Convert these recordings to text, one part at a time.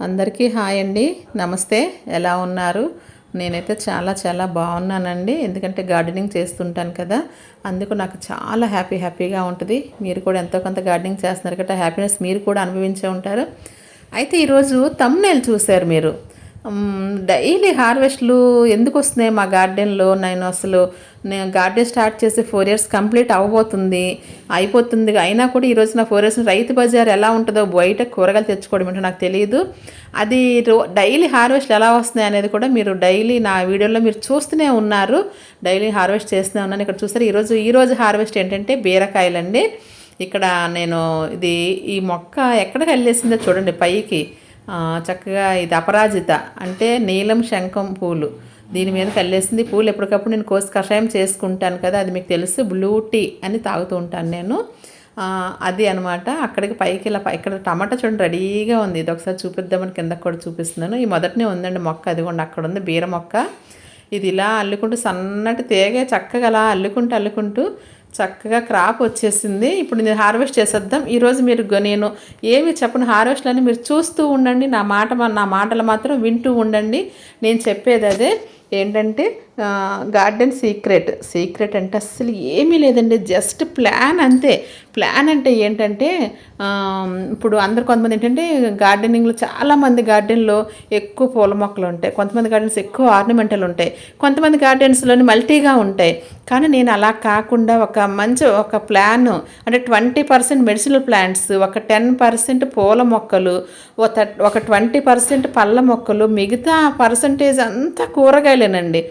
అందరికీ హాయ్ అండి. నమస్తే. ఎలా ఉన్నారు? నేనైతే చాలా చాలా బాగున్నానండి. ఎందుకంటే గార్డెనింగ్ చేస్తుంటాను కదా. అందుకు నాకు చాలా హ్యాపీ హ్యాపీగా ఉంటుంది. మీరు కూడా ఎంతో కొంత గార్డెనింగ్ చేస్తున్నారు కదా. హ్యాపీనెస్ మీరు కూడా అనుభవించే ఉంటారు. అయితే ఈరోజు తమ్నేల్ చూశారు మీరు. డైలీ హార్వెస్ట్లు ఎందుకు వస్తున్నాయి మా గార్డెన్లో? నేను అసలు నేను గార్డెన్ స్టార్ట్ చేసి ఫోర్ ఇయర్స్ కంప్లీట్ అవ్వబోతుంది అయిపోతుంది. అయినా కూడా ఈరోజు నా ఫోర్ ఇయర్స్ రైతు బజార్ ఎలా ఉంటుందో బయట కూరగాయలు తెచ్చుకోవడం ఏంటో నాకు తెలియదు అది రో డైలీ హార్వెస్ట్ ఎలా వస్తున్నాయి అనేది కూడా మీరు డైలీ నా వీడియోలో మీరు చూస్తూనే ఉన్నారు. డైలీ హార్వెస్ట్ చేస్తూనే ఉన్నాను. ఇక్కడ చూస్తారు ఈరోజు ఈరోజు హార్వెస్ట్ ఏంటంటే బీరకాయలండి. ఇక్కడ నేను ఇది ఈ మొక్క ఎక్కడికి వెళ్ళేసిందో చూడండి పైకి. చక్కగా ఇది అపరాజిత. అంటే నీలం శంఖం పూలు. దీని మీద కల్లేసింది పూలు. ఎప్పటికప్పుడు నేను కోసి కషాయం చేసుకుంటాను కదా అది మీకు తెలుసు. బ్లూ టీ అని తాగుతూ ఉంటాను నేను. అది అనమాట అక్కడికి పైకి ఇలా ఇక్కడ టమాటా చూడండి రెడీగా ఉంది. ఇది ఒకసారి చూపిద్దామని కిందకు కూడా చూపిస్తున్నాను. ఈ మొదటనే ఉందండి మొక్క. అదిగోండి అక్కడ ఉంది బీర మొక్క. ఇది ఇలా అల్లుకుంటూ సన్నటి తేగే చక్కగా అలా అల్లుకుంటూ అల్లుకుంటూ చక్కగా క్రాప్ వచ్చేసింది. ఇప్పుడు నేను హార్వెస్ట్ చేసేద్దాం. ఈరోజు మీరు నేను ఏమి చెప్పను. హార్వెస్ట్లని మీరు చూస్తూ ఉండండి. నా మాట నా మాటలు మాత్రం వింటూ ఉండండి. నేను చెప్పేది అదే. ఏంటంటే గార్డెన్ సీక్రెట్. సీక్రెట్ అంటే అస్సలు ఏమీ లేదండి జస్ట్ ప్లాన్ అంతే. ప్లాన్ అంటే ఏంటంటే ఇప్పుడు అందరు కొంతమంది ఏంటంటే గార్డెనింగ్లో చాలామంది గార్డెన్లో ఎక్కువ పూల మొక్కలు ఉంటాయి. కొంతమంది గార్డెన్స్ ఎక్కువ ఆర్నమెంటల్ ఉంటాయి. కొంతమంది గార్డెన్స్లోని మల్టీగా ఉంటాయి. కానీ నేను అలా కాకుండా ఒక మంచి ఒక ప్లాన్ అంటే ట్వంటీ పర్సెంట్ మెడిసినల్ ప్లాంట్స్ ఒక టెన్ పర్సెంట్ పూల మొక్కలు ఒక ట్వంటీ పర్సెంట్ పళ్ళ మొక్కలు మిగతా పర్సంటేజ్ అంతా కూరగాయలేనండి.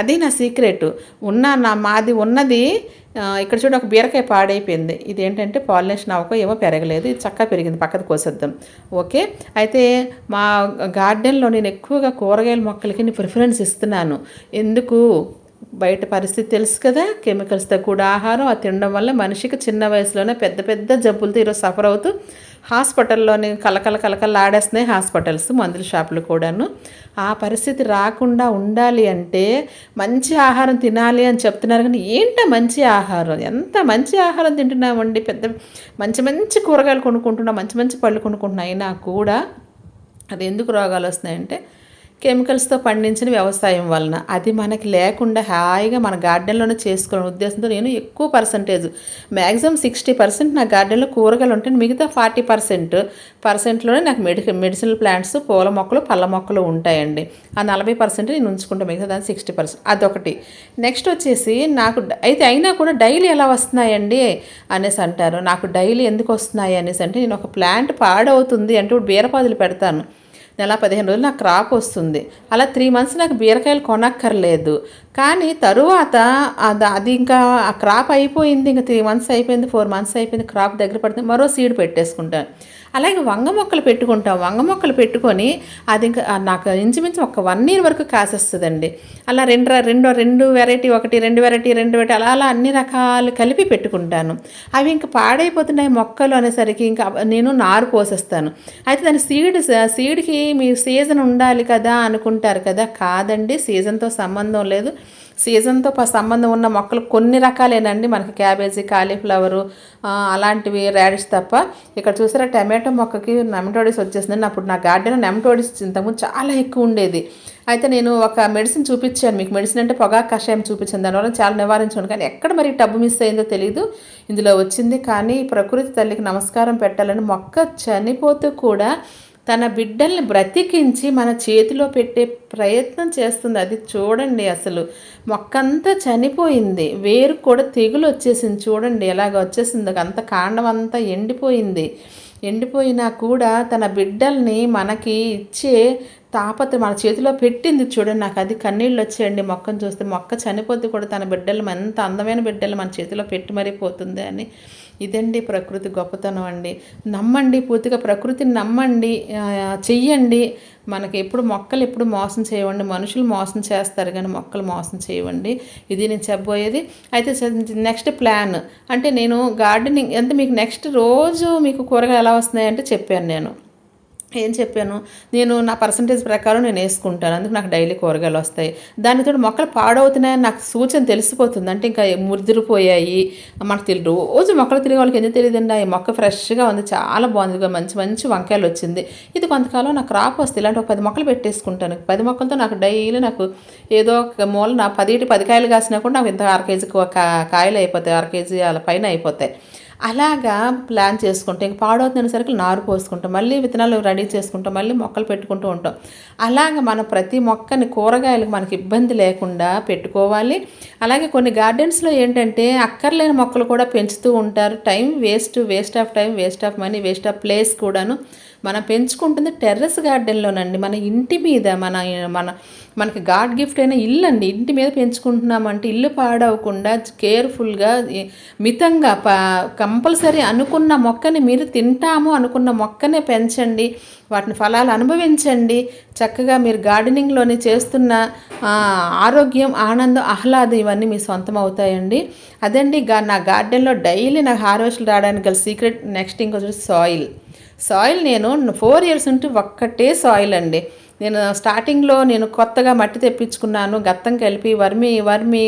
అది నా సీక్రెట్ ఉన్న నా మాది ఉన్నది ఇక్కడ చూడ ఒక బీరకాయ పాడైపోయింది. ఇది ఏంటంటే పాలినేషన్ అవ్వక ఏమో పెరగలేదు ఇది చక్కగా పెరిగింది పక్కకు కోసేద్దాం. ఓకే? అయితే మా గార్డెన్లో నేను ఎక్కువగా కూరగాయల మొక్కలకి ప్రిఫరెన్స్ ఇస్తున్నాను. ఎందుకు? బయట పరిస్థితి తెలుసు కదా కెమికల్స్తో కూడా ఆహారం అది తినడం వల్ల మనిషికి చిన్న వయసులోనే పెద్ద పెద్ద జబ్బులతో ఈరోజు సఫర్ అవుతూ హాస్పిటల్లోని కలకల కలకల ఆడేస్తున్నాయి హాస్పిటల్స్ మందుల షాపులు కూడాను. ఆ పరిస్థితి రాకుండా ఉండాలి అంటే మంచి ఆహారం తినాలి అని చెప్తున్నారు కానీ ఏంటో మంచి ఆహారం? ఎంత మంచి ఆహారం తింటున్నామండి? పెద్ద మంచి మంచి కూరగాయలు కొనుక్కుంటున్నాం మంచి మంచి పళ్ళు కొనుక్కుంటున్నాం. అయినా కూడా అది ఎందుకు రోగాలు వస్తున్నాయంటే కెమికల్స్తో పండించిన వ్యవసాయం వలన అది మనకి లేకుండా హాయిగా మన గార్డెన్లోనే చేసుకోవడం ఉద్దేశంతో నేను ఎక్కువ పర్సంటేజ్ మ్యాక్సిమం సిక్స్టీ పర్సెంట్ నా గార్డెన్లో కూరగాయలు ఉంటాయి మిగతా ఫార్టీ పర్సెంట్ పర్సెంట్లోనే నాకు మెడి మెడిసినల్ ప్లాంట్స్ పూల మొక్కలు పళ్ళ మొక్కలు ఉంటాయండి. ఆ నలభై పర్సెంట్ నేను ఉంచుకుంటాను మిగతా దాని సిక్స్టీ పర్సెంట్. అదొకటి. నెక్స్ట్ వచ్చేసి నాకు అయితే అయినా కూడా డైలీ ఎలా వస్తున్నాయండి అనేసి అంటారు. నాకు డైలీ ఎందుకు వస్తున్నాయి అనేసి అంటే నేను ఒక ప్లాంట్ పాడవుతుంది అంటే బీరపాదులు పెడతాను. నెల పదిహేను రోజులు నాకు క్రాప్ వస్తుంది. అలా త్రీ మంత్స్ నాకు బీరకాయలు కొనక్కర్లేదు. కానీ తరువాత అది ఇంకా ఆ క్రాప్ అయిపోయింది. ఇంకా త్రీ మంత్స్ అయిపోయింది ఫోర్ మంత్స్ అయిపోయింది క్రాప్ దగ్గర పడుతుంది మరో సీడ్ పెట్టేసుకుంటాను. అలాగే వంగ మొక్కలు పెట్టుకుంటాం. వంగ మొక్కలు పెట్టుకొని అది ఇంకా నాకు ఇంచుమించు ఒక వన్ ఇయర్ వరకు కాసేస్తుందండి. అలా రెండు రెండో రెండు వెరైటీ ఒకటి రెండు వెరైటీ రెండు వెరైటీ అలా అలా అన్ని రకాలు కలిపి పెట్టుకుంటాను. అవి ఇంకా పాడైపోతున్నాయి మొక్కలు అనేసరికి ఇంకా నేను నారు పోసేస్తాను. అయితే దాని సీడ్ సీడ్కి మీ సీజన్ ఉండాలి కదా అనుకుంటారు కదా కాదండి. సీజన్తో సంబంధం లేదు. సీజన్తో సంబంధం ఉన్న మొక్కలు కొన్ని రకాలేనండి. మనకి క్యాబేజీ కాలీఫ్లవరు అలాంటివి రాడిష్ తప్ప. ఇక్కడ చూసారా టమాటో మొక్కకి నెమటోడిస్ వచ్చేసిందండి. అప్పుడు నా గార్డెన్ నెమటోడిస్ ఇంతకుముందు చాలా ఎక్కువ ఉండేది. అయితే నేను ఒక మెడిసిన్ చూపించాను. మీకు మెడిసిన్ అంటే పొగాకు కషాయం చూపించాను. దానివల్ల చాలా నివారించాను కానీ ఎక్కడ మరి డబ్బు మిస్ అయిందో తెలియదు ఇందులో వచ్చింది. కానీ ప్రకృతి తల్లికి నమస్కారం పెట్టాలని మొక్క చనిపోతూ కూడా తన బిడ్డల్ని బ్రతికించి మన చేతిలో పెట్టే ప్రయత్నం చేస్తుంది. అది చూడండి అసలు. మొక్కంతా చనిపోయింది. వేరు కూడా తెగులు వచ్చేసింది. చూడండి ఎలాగ వచ్చేసింది. అంత కాండం అంతా ఎండిపోయింది. ఎండిపోయినా కూడా తన బిడ్డల్ని మనకి ఇచ్చే తాపత్ర మన చేతిలో పెట్టింది చూడండి నాకు అది కన్నీళ్ళు వచ్చేయండి మొక్కను చూస్తే మొక్క చనిపోతే కూడా తన బిడ్డలు ఎంత అందమైన బిడ్డలు మన చేతిలో పెట్టి మరీ పోతుంది అని. ఇదండి ప్రకృతి గొప్పతనం అండి. నమ్మండి పూర్తిగా ప్రకృతిని నమ్మండి చెయ్యండి. మనకి ఎప్పుడు మొక్కలు ఎప్పుడు మోసం చేయవండి మనుషులు మోసం చేస్తారు కానీ మొక్కలు మోసం చేయవండి. ఇది నేను చెప్పబోయేది. అయితే నెక్స్ట్ ప్లాన్. అంటే నేను గార్డెనింగ్ అంటే మీకు నెక్స్ట్ రోజు మీకు కూరగాయలు ఎలా వస్తున్నాయంటే చెప్పాను నేను. ఏం చెప్పాను? నేను నా పర్సంటేజ్ ప్రకారం నేను వేసుకుంటాను. అందుకు నాకు డైలీ కూరగాయలు వస్తాయి. దానితో మొక్కలు పాడవుతున్నాయని నాకు సూచన తెలిసిపోతుంది. అంటే ఇంకా ముదిరిపోయాయి మనకు తెలియదు రోజు మొక్కలు తిరిగే వాళ్ళకి ఎందుకు తెలియదండి? ఈ మొక్క ఫ్రెష్గా ఉంది. చాలా బాగుంది. మంచి మంచి వంకాయలు వచ్చింది. ఇది కొంతకాలం నాకు క్రాప్ వస్తుంది ఇలాంటి ఒక పది మొక్కలు పెట్టేసుకుంటాను. పది మొక్కలతో నాకు డైలీ నాకు ఏదో ఒక మూల నా పది పది కాయలు కాసినా కూడా నాకు ఇంత అర కేజీకి ఒక కాయలు అయిపోతాయి. అర కేజీ అలా పైన అయిపోతాయి. అలాగా ప్లాన్ చేసుకుంటే ఇంక పాడవుతున్న సరికి నారు పోసుకుంటాం మళ్ళీ విత్తనాలు రెడీ చేసుకుంటాం మళ్ళీ మొక్కలు పెట్టుకుంటూ ఉంటాం. అలాగ మనం ప్రతి మొక్కని కూరగాయలకు మనకి ఇబ్బంది లేకుండా పెట్టుకోవాలి. అలాగే కొన్ని గార్డెన్స్లో ఏంటంటే అక్కర్లేని మొక్కలు కూడా పెంచుతూ ఉంటారు. Time waste waste of time waste of money waste of place కూడాను. మనం పెంచుకుంటుంది టెర్రస్ గార్డెన్లోనండి. మన ఇంటి మీద మన మన మనకి గాడ్ గిఫ్ట్ అయిన ఇల్లు అండి ఇంటి మీద పెంచుకుంటున్నామంటే ఇల్లు పాడవకుండా కేర్ఫుల్గా మితంగా కంపల్సరీ అనుకున్న మొక్కని మీరు తింటాము అనుకున్న మొక్కనే పెంచండి. వాటిని ఫలాలు అనుభవించండి. చక్కగా మీరు గార్డెనింగ్లోని చేస్తున్న ఆరోగ్యం ఆనందం ఆహ్లాదం ఇవన్నీ మీ సొంతం అవుతాయండి. అదండి నా గార్డెన్లో డైలీ నాకు హార్వెస్ట్లు రావడానికి గల సీక్రెట్ నెక్స్ట్ ఇంకొచ్చి సాయిల్. సాయిల్ నేను ఫోర్ ఇయర్స్ ఉంటే ఒక్కటే సాయిల్ అండి. నేను స్టార్టింగ్లో నేను కొత్తగా మట్టి తెప్పించుకున్నాను గత్తం కలిపి వర్మి వర్మి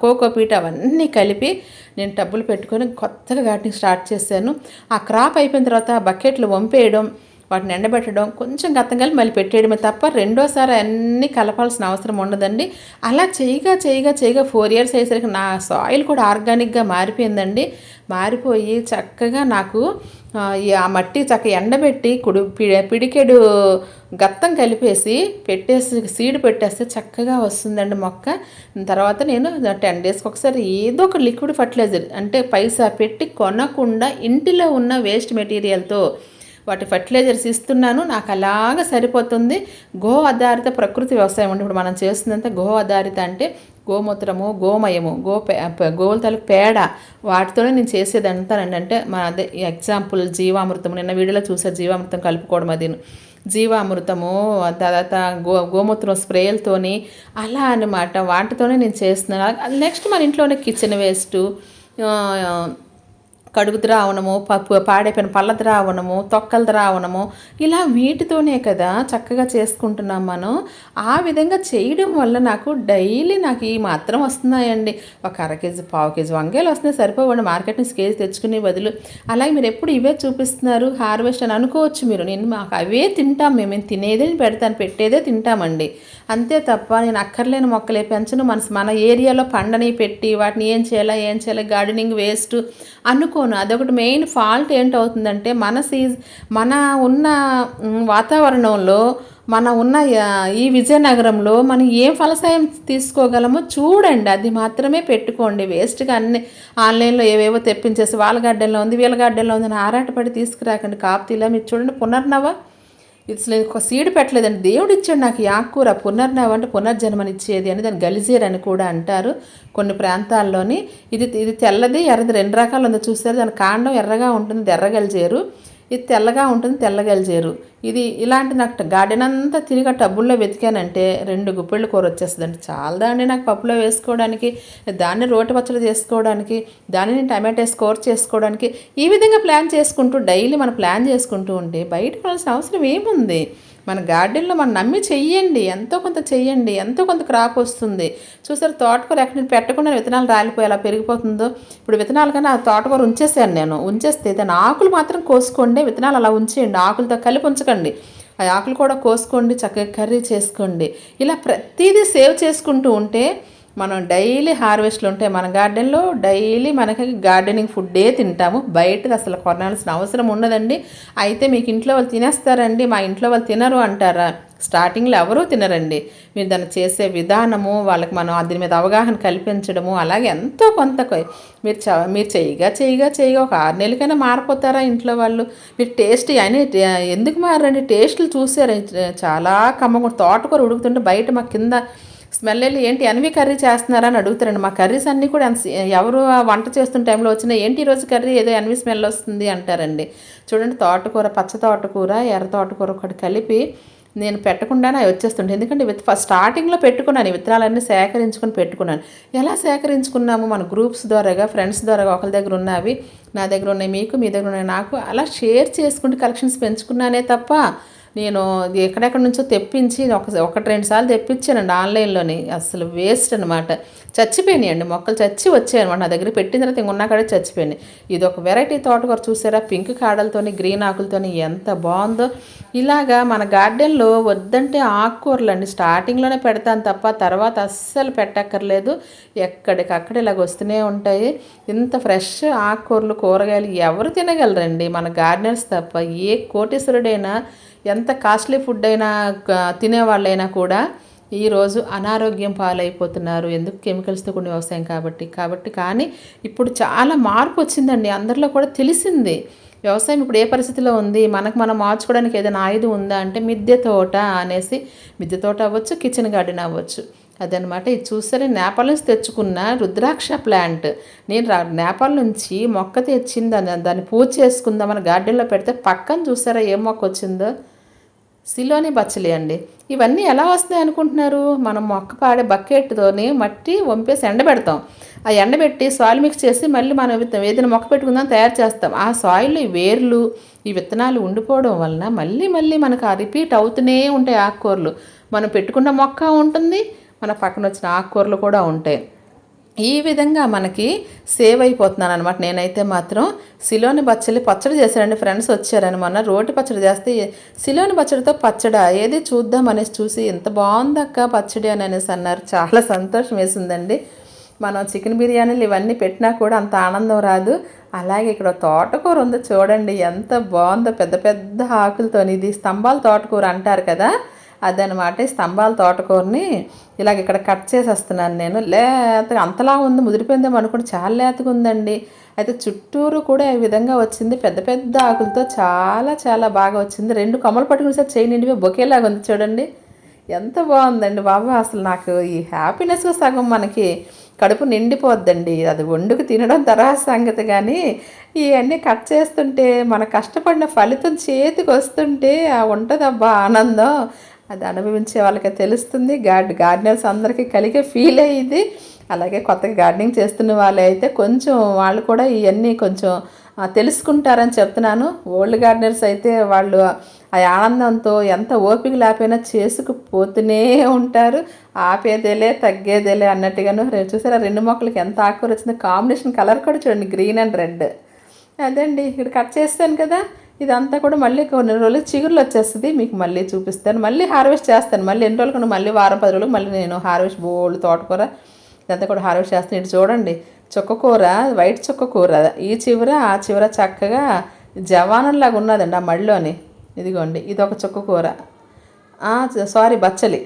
కోకోపీట్ అవన్నీ కలిపి నేను టబ్బులు పెట్టుకొని కొత్తగా గార్డెనింగ్ స్టార్ట్ చేశాను. ఆ క్రాప్ అయిపోయిన తర్వాత బకెట్లు వంపేయడం వాటిని ఎండబెట్టడం కొంచెం గతం కలిపి మళ్ళీ పెట్టేయడమే తప్ప రెండోసారి అన్నీ కలపాల్సిన అవసరం ఉండదండి. అలా చేయగా చేయగా చేయగా ఫోర్ ఇయర్స్ అయ్యేసరికి నా సాయిల్ కూడా ఆర్గానిక్గా మారిపోయిందండి. మారిపోయి చక్కగా నాకు ఆ మట్టి చక్క ఎండబెట్టి కుడు పిడికెడు గత్తం కలిపేసి పెట్టేసి సీడ్ పెట్టేస్తే చక్కగా వస్తుందండి మొక్క. తర్వాత నేను టెన్ డేస్కి ఒకసారి ఏదో ఒక లిక్విడ్ ఫర్టిలైజర్ అంటే పైసా పెట్టి కొనకుండా ఇంటిలో ఉన్న వేస్ట్ మెటీరియల్తో వాటి ఫర్టిలైజర్స్ ఇస్తున్నాను. నాకు అలాగ సరిపోతుంది. గో ఆధారిత ప్రకృతి వ్యవసాయం అంటే ఇప్పుడు మనం చేస్తుందంతా గో ఆధారిత అంటే గోమూత్రము గోమయము గో గోవుల తలకు పేడ వాటితోనే నేను చేసేది అంటానండి అంటే మన అదే ఎగ్జాంపుల్ జీవామృతం నిన్న వీడియోలో చూసే జీవామృతం కలుపుకోవడం అది జీవామృతము తర్వాత గో గోమూత్రం స్ప్రేలతోని అలా అనమాట వాటితోనే నేను చేస్తున్నాను. నెక్స్ట్ మన ఇంట్లోనే కిచెన్ వేస్ట్ కడుగు ద్రావణము పప్పు పాడైపోయిన పళ్ళ ద్రావణము తొక్కల ద్రావణము ఇలా వీటితోనే కదా చక్కగా చేసుకుంటున్నాం మనం. ఆ విధంగా చేయడం వల్ల నాకు డైలీ నాకు ఈ మాత్రం వస్తున్నాయండి. ఒక అర కేజీ పావు కేజీ వంకాయలు వస్తున్నాయి సరిపోవండి. మార్కెట్ నుంచి కేజీ తెచ్చుకునే బదులు. అలాగే మీరు ఎప్పుడు ఇవే చూపిస్తున్నారు హార్వెస్ట్ అని అనుకోవచ్చు మీరు. నేను మాకు అవే తింటాం మేము తినేదే పెడతాను పెట్టేదే తింటామండి. అంతే తప్ప నేను అక్కర్లేని మొక్కలే పెంచను. మన మన ఏరియాలో పండని పెట్టి వాటిని ఏం చేయాలా ఏం చేయాలి గార్డెనింగ్ వేస్ట్ అనుకోను. అదొకటి మెయిన్ ఫాల్ట్ ఏంటవుతుందంటే మన సీజ్ మన ఉన్న వాతావరణంలో మన ఉన్న ఈ విజయనగరంలో మనం ఏం ఫలసాయం తీసుకోగలమో చూడండి. అది మాత్రమే పెట్టుకోండి. వేస్ట్గా అన్ని ఆన్లైన్లో ఏవేవో తెప్పించేసి వాళ్ళ గడ్డల్లో ఉంది వీళ్ళ గడ్డల్లో ఉంది అని ఆరాటపడి తీసుకురాకండి. కాపుతీలా మీరు చూడండి. పునర్నవ ఇది ఒక సీడ్ పెట్టలేదండి. దేవుడు ఇచ్చాడు నాకు యాకూర పునర్నవ అంటే పునర్జన్మనిచ్చేది అని దాన్ని గలిజీర్ అని కూడా అంటారు కొన్ని ప్రాంతాల్లోని. ఇది ఇది తెల్లది ఎర్రది రెండు రకాలు ఉంది చూస్తారు దాని కాండం ఎర్రగా ఉంటుంది ఎర్రగలిజేరు. ఇది తెల్లగా ఉంటుంది తెల్లగలిచేరు ఇది ఇలాంటి నాకు గార్డెన్ అంతా తిరిగి టబ్బుల్లో వెతికానంటే రెండు గుప్పెళ్ళు కూర వచ్చేస్తుందండి. చాలా అండి నాకు పప్పులో వేసుకోవడానికి దాన్ని రోటి పచ్చడి చేసుకోవడానికి దానిని టమాటా స్కోర్ చేసుకోవడానికి ఈ విధంగా ప్లాన్ చేసుకుంటూ డైలీ మనం ప్లాన్ చేసుకుంటూ ఉంటే బయటకు వెళ్ళాల్సిన అవసరం ఏముంది? మన గార్డెన్లో మనం నమ్మి చెయ్యండి. ఎంతో కొంత చెయ్యండి. ఎంతో కొంత క్రాప్ వస్తుంది. చూసారు తోటకూర ఎక్కడ పెట్టకుండా విత్తనాలు రాలిపోయి అలా పెరిగిపోతుందో? ఇప్పుడు విత్తనాలు కానీ ఆ తోటకూర ఉంచేసాను నేను. ఉంచేస్తే దాని ఆకులు మాత్రం కోసుకోండి. విత్తనాలు అలా ఉంచేయండి. ఆకులతో కలిపి ఉంచకండి. ఆ ఆకులు కూడా కోసుకోండి. చక్కగా కర్రీ చేసుకోండి. ఇలా ప్రతిదీ సేవ్ చేసుకుంటూ ఉంటే మనం డైలీ హార్వెస్ట్లు ఉంటాయి మన గార్డెన్లో డైలీ మనకి గార్డెనింగ్ ఫుడ్డే తింటాము. బయటది అసలు కొనాల్సిన అవసరం ఉండదండి. అయితే మీకు ఇంట్లో వాళ్ళు తినేస్తారండి. మా ఇంట్లో వాళ్ళు తినరు అంటారా? స్టార్టింగ్లో ఎవరూ తినరండి. మీరు దాన్ని చేసే విధానము వాళ్ళకి మనం దీని మీద అవగాహన కల్పించడము అలాగే ఎంతో కొంత మీరు చ మీరు చేయగా చేయగా చేయగా ఒక ఆరు నెలలకైనా మారిపోతారా ఇంట్లో వాళ్ళు? మీరు టేస్ట్ అని ఎందుకు మారండి టేస్ట్లు చూసారు? చాలా కమ్మగా తోటకూర ఉడుకుతుంటే బయట మా కింద స్మెల్ వెళ్ళి ఏంటి అన్వి కర్రీ చేస్తున్నారని అడుగుతారండి. మా కర్రీస్ అన్నీ కూడా ఎవరు వంట చేస్తున్న టైంలో వచ్చినా ఏంటి ఈరోజు కర్రీ? ఏదో అన్వి స్మెల్ వస్తుంది అంటారండి. చూడండి తోటకూర పచ్చ తోటకూర ఎర్ర తోటకూర ఒకటి కలిపి నేను పెట్టకుండానే అవి వచ్చేస్తుంటాయి. ఎందుకంటే విత్ ఫస్ట్ స్టార్టింగ్లో పెట్టుకున్నాను ఈ విత్తనాలన్నీ సేకరించుకొని పెట్టుకున్నాను. ఎలా సేకరించుకున్నాము? మన గ్రూప్స్ ద్వారాగా ఫ్రెండ్స్ ద్వారా ఒకరి దగ్గర ఉన్నవి నా దగ్గర ఉన్నాయి మీకు మీ దగ్గర ఉన్నాయి నాకు అలా షేర్ చేసుకుంటూ కలెక్షన్స్ పెంచుకున్నానే తప్ప నేను ఎక్కడెక్కడి నుంచో తెప్పించి ఒక ఒకటి రెండు సార్లు తెప్పించానండి ఆన్లైన్లోని. అసలు వేస్ట్ అనమాట చచ్చిపోయినాయండి మొక్కలు చచ్చి వచ్చాయి అనమాట నా దగ్గర పెట్టిన తర్వాత ఇంక కాడే చచ్చిపోయినాయి. ఇది ఒక వెరైటీ తోటకూర చూసారా? పింక్ కాడలతోని గ్రీన్ ఆకులతోని ఎంత బాగుందో. ఇలాగా మన గార్డెన్లో వద్దంటే ఆకుకూరలు అండి. స్టార్టింగ్లోనే పెడతాను తప్ప తర్వాత అస్సలు పెట్టక్కర్లేదు. ఎక్కడికక్కడ ఇలాగ వస్తూనే ఉంటాయి. ఇంత ఫ్రెష్ ఆకుకూరలు కూరగాయలు ఎవరు తినగలరండి మన గార్డెనర్స్ తప్ప? ఏ కోటీశ్వరుడైనా ఎంత కాస్ట్లీ ఫుడ్ అయినా తినేవాళ్ళైనా కూడా ఈరోజు అనారోగ్యం పాలైపోతున్నారు. ఎందుకు కెమికల్స్తో కూడిన వ్యవసాయం కాబట్టి? కాబట్టి కానీ ఇప్పుడు చాలా మార్పు వచ్చిందండి. అందరిలో కూడా తెలిసింది. వ్యవసాయం ఇప్పుడు ఏ పరిస్థితిలో ఉంది? మనకు మనం మార్చుకోవడానికి ఏదైనా ఆయుధం ఉందా అంటే మిద్దె తోట అనేసి మిద్దె తోట అవ్వచ్చు కిచెన్ గార్డెన్ అవ్వచ్చు. అదనమాట ఇది చూస్తే నేపాల్ నుంచి తెచ్చుకున్న రుద్రాక్ష ప్లాంట్ నేను నేపాల్ నుంచి మొక్క తెచ్చింది దాన్ని పూజ చేసుకుందామని గార్డెన్లో పెడితే పక్కన చూసారా ఏం మొక్క వచ్చిందో? సిలోని బచ్చలి అండి. ఇవన్నీ ఎలా వస్తాయి అనుకుంటున్నారు? మనం మొక్క పాడే బకెట్తోని మట్టి వంపేసి ఎండబెడతాం ఆ ఎండబెట్టి సాయిల్ మిక్స్ చేసి మళ్ళీ మనం ఏదైనా మొక్క పెట్టుకుందాం తయారు చేస్తాం. ఆ సాయిల్లో ఈ వేర్లు ఈ విత్తనాలు ఉండిపోవడం వలన మళ్ళీ మళ్ళీ మనకు ఆ రిపీట్ అవుతూనే ఉంటాయి ఆకుకూరలు. మనం పెట్టుకున్న మొక్క ఉంటుంది మన పక్కన వచ్చిన ఆకుకూరలు కూడా ఉంటాయి. ఈ విధంగా మనకి సేవ్ అయిపోతున్నాను అనమాట నేనైతే మాత్రం సిలోని పచ్చడి పచ్చడి చేశానండి ఫ్రెండ్స్ వచ్చారని మొన్న రోటి పచ్చడి చేస్తే సిలోని పచ్చడితో పచ్చడా? ఏది చూద్దాం అనేసి చూసి ఎంత బాగుందక్క పచ్చడి అని అనేసి అన్నారు. చాలా సంతోషం వేసిందండి. మనం చికెన్ బిర్యానీలు ఇవన్నీ పెట్టినా కూడా అంత ఆనందం రాదు. అలాగే ఇక్కడ తోటకూర ఉందో చూడండి ఎంత బాగుందో. పెద్ద పెద్ద ఆకులతో ఇది స్తంభాల తోటకూర అంటారు కదా. అదనమాట. స్తంభాల తోటకూరని ఇలాగ ఇక్కడ కట్ చేసేస్తున్నాను నేను. లేత అంతలా ఉంది ముదిరిపోయిందేమో అనుకుంటే చాలా లేతగా ఉందండి. అయితే చుట్టూరు కూడా ఈ విధంగా వచ్చింది. పెద్ద పెద్ద ఆకులతో చాలా చాలా బాగా వచ్చింది. రెండు కొమ్మలు పట్టుకుని సార్ చేయి నిండిపోయి బొకేలాగా ఉంది చూడండి. ఎంత బాగుందండి బాబా. అసలు నాకు ఈ హ్యాపీనెస్ సగం మనకి కడుపు నిండిపోద్దండి. అది వండుకు తినడం తర్వాత సంగతి కానీ ఇవన్నీ కట్ చేస్తుంటే మన కష్టపడిన ఫలితం చేతికి వస్తుంటే ఉంటుందబ్బా ఆనందం. అది అనుభవించే వాళ్ళకి తెలుస్తుంది. గార్డ్ గార్డెనర్స్ అందరికీ కలిగే ఫీల్ అయ్యింది అలాగే కొత్తగా గార్డెనింగ్ చేస్తున్న వాళ్ళు అయితే కొంచెం వాళ్ళు కూడా ఇవన్నీ కొంచెం తెలుసుకుంటారని చెప్తున్నాను. ఓల్డ్ గార్డెనర్స్ అయితే వాళ్ళు ఆ ఆనందంతో ఎంత ఓపిక లేకపోయినా చేసుకుపోతూనే ఉంటారు. ఆపేదేలే తగ్గేదేలే అన్నట్టుగాను. చూసారా రెండు మొక్కలకి ఎంత ఆకుకూర వచ్చిందో. కాంబినేషన్ కలర్ కూడా చూడండి గ్రీన్ అండ్ రెడ్. అదండి ఇక్కడ కట్ చేస్తాను కదా. ఇదంతా కూడా మళ్ళీ కొన్ని రోజులు చిగురులు వచ్చేస్తుంది. మీకు మళ్ళీ చూపిస్తాను. మళ్ళీ హార్వెస్ట్ చేస్తాను. మళ్ళీ ఎన్ని రోజులు మళ్ళీ వారం పది రోజులు మళ్ళీ నేను హార్వెస్ట్ బోల్డ్ తోటకూర ఇదంతా కూడా హార్వెస్ట్ చేస్తాను. ఇటు చూడండి చుక్కకూర వైట్ చుక్కకూర ఈ చివర ఆ చివర చక్కగా జవానంలాగా ఉన్నదండి ఆ మడిలోని. ఇదిగోండి ఇది ఒక చుక్కకూర సారీ బచ్చలి.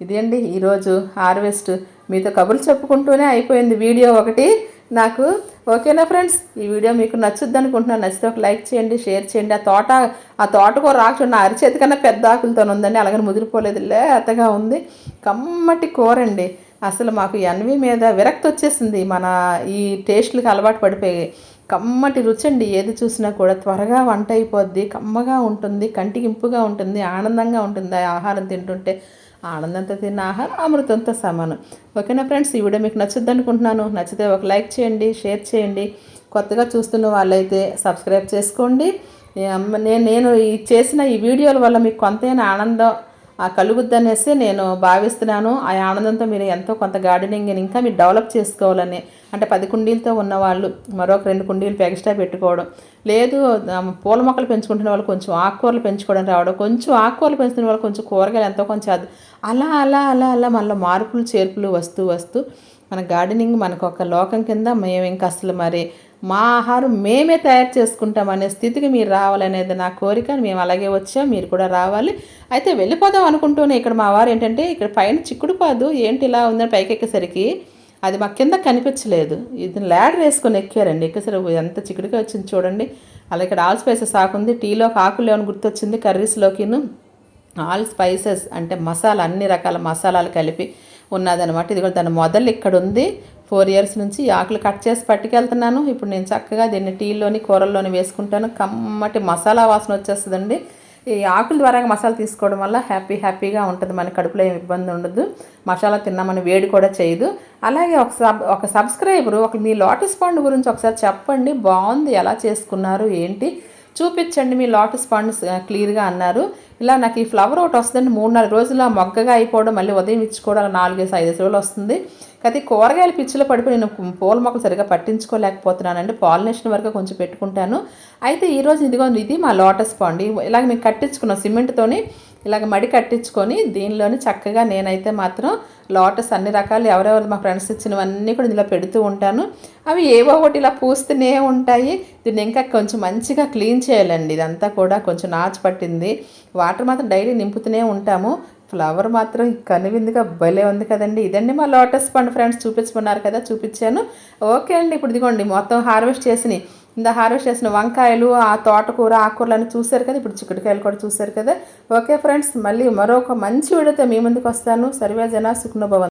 ఇది అండి ఈరోజు హార్వెస్ట్. మీతో కబుర్లు చెప్పుకుంటూనే అయిపోయింది వీడియో ఒకటి. నాకు ఓకేనా ఫ్రెండ్స్? ఈ వీడియో మీకు నచ్చుద్ది అనుకుంటున్నాను నచ్చితే ఒక లైక్ చేయండి షేర్ చేయండి. ఆ తోట ఆ తోటకూర నా అరిచేతి కన్నా పెద్ద ఆకులతో ఉందండి. అలాగని ముదిరిపోలేదు లేతగా ఉంది. కమ్మటి కూర అండి అసలు మాకు ఎన్వి మీద విరక్తి వచ్చేసింది. మన ఈ టేస్ట్లకు అలవాటు పడిపోయి కమ్మటి రుచి అండి ఏది చూసినా కూడా త్వరగా వంట అయిపోద్ది. కమ్మగా ఉంటుంది కంటికి ఇంపుగా ఉంటుంది ఆనందంగా ఉంటుంది. ఆహారం తింటుంటే ఆనందంతో తిన్న ఆహారం అమృతంతో సమానం. ఓకేనా ఫ్రెండ్స్? ఈ వీడియో మీకు నచ్చుద్ది అనుకుంటున్నాను. నచ్చితే ఒక లైక్ చేయండి షేర్ చేయండి. కొత్తగా చూస్తున్న వాళ్ళైతే సబ్స్క్రైబ్ చేసుకోండి. నేను నేను ఈ చేసిన ఈ వీడియోల వల్ల మీకు కొంతైనా ఆనందం కలుగుద్దనేసి నేను భావిస్తున్నాను. ఆ ఆనందంతో మీరు ఎంతో కొంత గార్డెనింగ్ ఇంకా మీరు డెవలప్ చేసుకోవాలని. అంటే పది కుండీలతో ఉన్నవాళ్ళు మరొక రెండు కుండీలు ఎక్స్ట్రా పెట్టుకోవడం. లేదు పూల మొక్కలు పెంచుకుంటున్న వాళ్ళు కొంచెం ఆకుకూరలు పెంచుకోవడం రావడం. కొంచెం ఆకుకూరలు పెంచుకునే వాళ్ళు కొంచెం కూరగాయలు ఎంతో కొంచెం అలా అలా అలా అలా మళ్ళీ మార్పులు చేర్పులు వస్తూ వస్తూ మన గార్డెనింగ్ మనకు ఒక లోకం కింద మేము ఇంకా అసలు మరి మా ఆహారం మేమే తయారు చేసుకుంటాం అనే స్థితికి మీరు రావాలనేది నా కోరిక. మేము అలాగే వచ్చాం మీరు కూడా రావాలి. అయితే వెళ్ళిపోదాం అనుకుంటూనే ఇక్కడ మా వారు ఏంటంటే ఇక్కడ పైన చిక్కుడు పాదు ఏంటి ఇలా ఉందని పైకెక్కేసరికి అది మా కింద కనిపించలేదు. ఇది ల్యాడర్ వేసుకొని ఎక్కారండి. ఎక్కేసరికి ఎంత చిక్కుడుగా వచ్చింది చూడండి. అలా ఇక్కడ ఆల్ స్పైసెస్ ఆకుంది టీలో ఆకులు ఏమైనా గుర్తొచ్చింది. కర్రీస్లోకిను ఆల్ స్పైసెస్ అంటే మసాలా అన్ని రకాల మసాలాలు కలిపి ఉన్నదనమాట ఇది కూడా దాని మొదలు ఇక్కడ ఉంది. ఫోర్ ఇయర్స్ నుంచి ఆకులు కట్ చేసి పట్టుకెళ్తున్నాను. ఇప్పుడు నేను చక్కగా దీన్ని టీల్లోని కూరల్లోని వేసుకుంటాను. కమ్మటి మసాలా వాసన వచ్చేస్తుందండి. ఈ ఆకుల ద్వారా మసాలా తీసుకోవడం వల్ల హ్యాపీ హ్యాపీగా ఉంటుంది. మన కడుపులో ఏమి ఇబ్బంది ఉండదు. మసాలా తిన్నామని వేడి కూడా చేయదు. అలాగే ఒక సబ్ ఒక సబ్స్క్రైబరు ఒక మీ లోటస్ పండు గురించి ఒకసారి చెప్పండి. బాగుంది. ఎలా చేసుకున్నారు? ఏంటి? చూపించండి. మీ లోటస్ పండ్స్ క్లియర్గా అన్నారు. ఇలా నాకు ఈ ఫ్లవర్ ఒకటి వస్తుందండి. మూడు నాలుగు రోజులు మొగ్గగా అయిపోవడం మళ్ళీ ఉదయం ఇచ్చుకోవడం నాలుగేసి ఐదేసి రోజులు వస్తుంది. అయితే కూరగాయల పిచ్చిలో పడిపోయి నేను పూల మొక్కలు సరిగా పట్టించుకోలేకపోతున్నానండి. పాలినేషన్ వరకు కొంచెం పెట్టుకుంటాను. అయితే ఈరోజు ఇదిగో ఇది మా లోటస్ పండు ఇలాగ మేము కట్టించుకున్నాం సిమెంట్తోని. ఇలాగ మడి కట్టించుకొని దీనిలోని చక్కగా నేనైతే మాత్రం లోటస్ అన్ని రకాలు ఎవరెవరు మా ఫ్రెండ్స్ ఇచ్చినవన్నీ కూడా ఇలా పెడుతూ ఉంటాను. అవి ఏవో ఒకటి ఇలా పూస్తూనే ఉంటాయి. దీన్ని ఇంకా కొంచెం మంచిగా క్లీన్ చేయాలండి. ఇదంతా కూడా కొంచెం నాచు పట్టింది. వాటర్ మాత్రం డైలీ నింపుతూనే ఉంటాము. ఫ్లవర్ మాత్రం కనువిందుగా భలే ఉంది కదండి. ఇదండి మా లోటస్ పండు ఫ్రెండ్స్ చూపించమన్నారు కదా చూపించాను. ఓకే అండి. ఇప్పుడు ఇదిగోండి మొత్తం హార్వెస్ట్ చేసినాయి ఇంత హార్వెస్ట్ చేసిన వంకాయలు ఆ తోటకూర ఆకుకూరలను చూశారు కదా ఇప్పుడు చిక్కుడుకాయలు కూడా చూశారు కదా. ఓకే ఫ్రెండ్స్ మళ్ళీ మరొక మంచి వీడియోతో మీ ముందుకు వస్తాను. సర్వే జన సుఖ్నభవన్